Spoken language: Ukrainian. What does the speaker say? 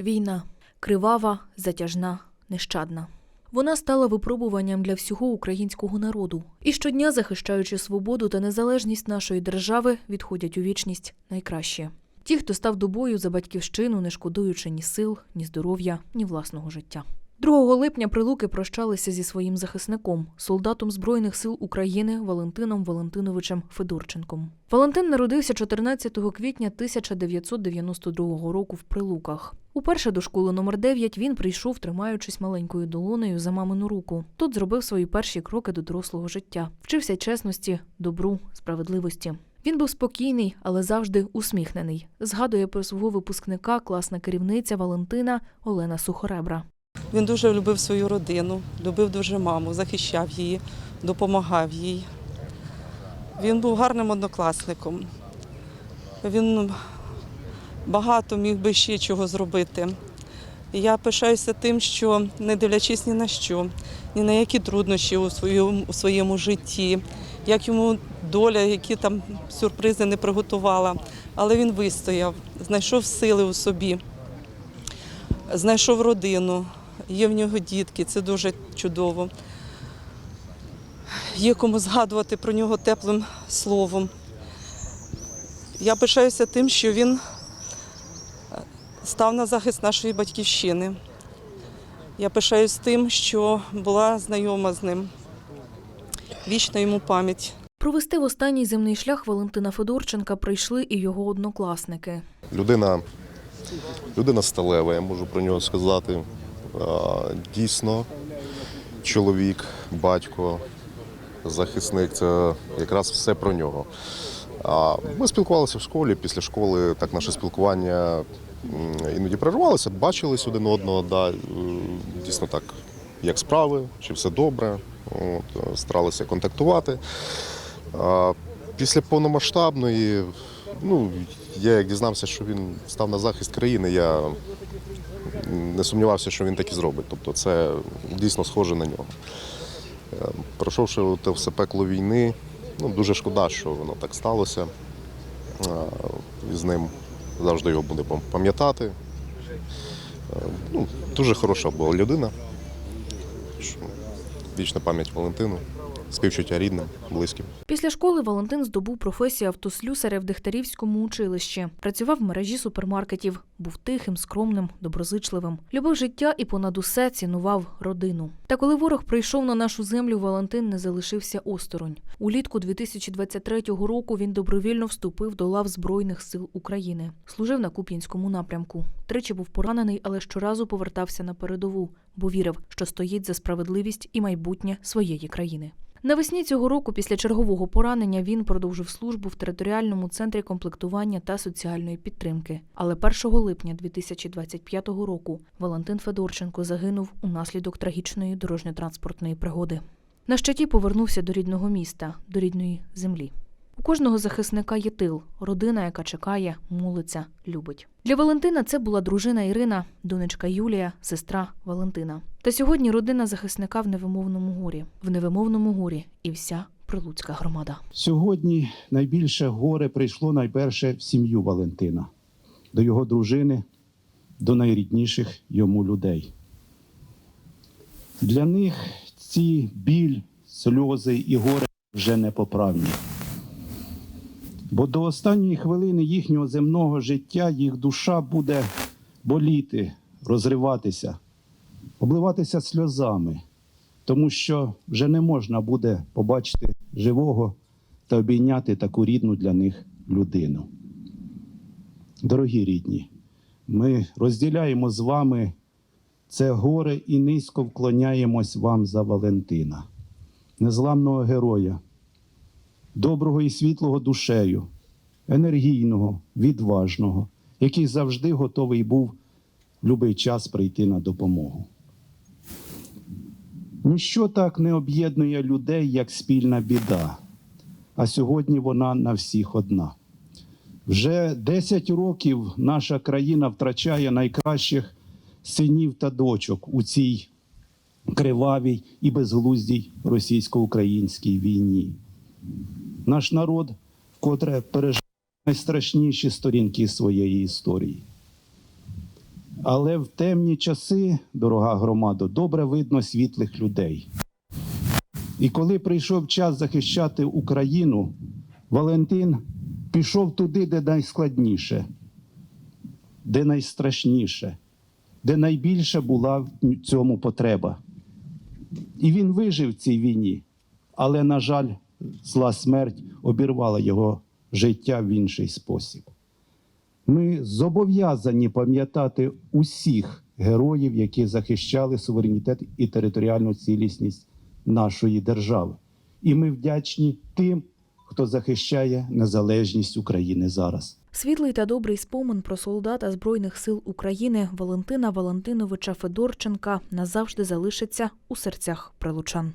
Війна кривава, затяжна, нещадна. Вона стала випробуванням для всього українського народу. І щодня, захищаючи свободу та незалежність нашої держави, відходять у вічність найкраще. Ті, хто став до бою за батьківщину, не шкодуючи ні сил, ні здоров'я, ні власного життя. 2 липня прилуки прощалися зі своїм захисником, солдатом Збройних сил України Валентином Валентиновичем Федорченком. Валентин народився 14 квітня 1992 року в Прилуках. Уперше до школи номер 9 він прийшов, тримаючись маленькою долонею за мамину руку. Тут зробив свої перші кроки до дорослого життя, вчився чесності, добру, справедливості. Він був спокійний, але завжди усміхнений. Згадує про свого випускника класна керівниця Валентина Олена Сухоребра. Він дуже любив свою родину, любив дуже маму, захищав її, допомагав їй. Він був гарним однокласником. Він багато міг би ще чого зробити. Я пишаюся тим, що не дивлячись ні на що, ні на які труднощі у своєму, у своєму житті, як йому доля, які там сюрпризи не приготувала, але він вистояв, знайшов сили у собі, знайшов родину, є в нього дітки, це дуже чудово. Є кому згадувати про нього теплим словом. Я пишаюся тим, що він став на захист нашої батьківщини. Я пишаюсь тим, що була знайома з ним. Вічна йому пам'ять. Провести в останній земний шлях Валентина Федорченка прийшли і його однокласники. Людина, людина сталева, я можу про нього сказати. А, Дійсно, чоловік, батько, захисник це якраз все про нього. Ми спілкувалися в школі, після школи так наше спілкування іноді перервалося, бачились один одного, да, е, дійсно так, як справи, чи все добре. От, е, старалися контактувати. Після повномасштабної, ну, я як дізнався, що він став на захист країни, я не сумнівався, що він так і зробить. Тобто це дійсно схоже на нього. Е, Пройшовши те все пекло війни, ну, дуже шкода, що воно так сталося. Е, з ним завжди його буде пам'ятати. Е, Ну, дуже хороша була людина. Вічна пам'ять Валентину, співчуття рідним, близьким. Після школи Валентин здобув професію автослюсаря в Дегтярівському училищі. Працював в мережі супермаркетів, був тихим, скромним, доброзичливим. Любив життя і понад усе цінував родину. Та коли ворог прийшов на нашу землю, Валентин не залишився осторонь. Улітку 2023 року він добровільно вступив до лав Збройних сил України. Служив на Куп'янському напрямку. Тричі був поранений, але щоразу повертався на передову, бо вірив, що стоїть за справедливість і майбутнє своєї країни. Навесні цього року, після чергового поранення, він продовжив службу в територіальному центрі комплектування та соціальної підтримки. Але 1 липня 2025 року Валентин Федорченко загинув унаслідок трагічної дорожньо-транспортної пригоди. На щиті повернувся до рідного міста, до рідної землі. У кожного захисника є тил, родина, яка чекає, молиться, любить. Для Валентина це була дружина Ірина, донечка Юлія, сестра Валентина. Та сьогодні родина захисника в невимовному горі, в невимовному горі і вся прилуцька громада. Сьогодні найбільше горе прийшло найперше в сім'ю Валентина, до його дружини, до найрідніших йому людей. Для них ці біль, сльози і горе вже непоправні. Бо до останньої хвилини їхнього земного життя їх душа буде боліти, розриватися, обливатися сльозами, тому що вже не можна буде побачити живого та обійняти таку рідну для них людину. Дорогі рідні, ми розділяємо з вами це горе і низько вклоняємось вам за Валентина, незламного героя, доброго і світлого душею, енергійного, відважного, який завжди готовий був в будь-який час прийти на допомогу. Ніщо так не об'єднує людей, як спільна біда, а сьогодні вона на всіх одна. Вже 10 років наша країна втрачає найкращих синів та дочок у цій кривавій і безглуздій російсько-українській війні. Наш народ вкотре пережив найстрашніші сторінки своєї історії. Але в темні часи, дорога громадо, добре видно світлих людей. І коли прийшов час захищати Україну, Валентин пішов туди, де найскладніше, де найстрашніше, де найбільше була в цьому потреба. І він вижив в цій війні, але, на жаль, зла смерть обірвала його життя в інший спосіб. Ми зобов'язані пам'ятати усіх героїв, які захищали суверенітет і територіальну цілісність нашої держави. І ми вдячні тим, хто захищає незалежність України зараз. Світлий та добрий спомин про солдата Збройних сил України Валентина Валентиновича Федорченка назавжди залишиться у серцях прилучан.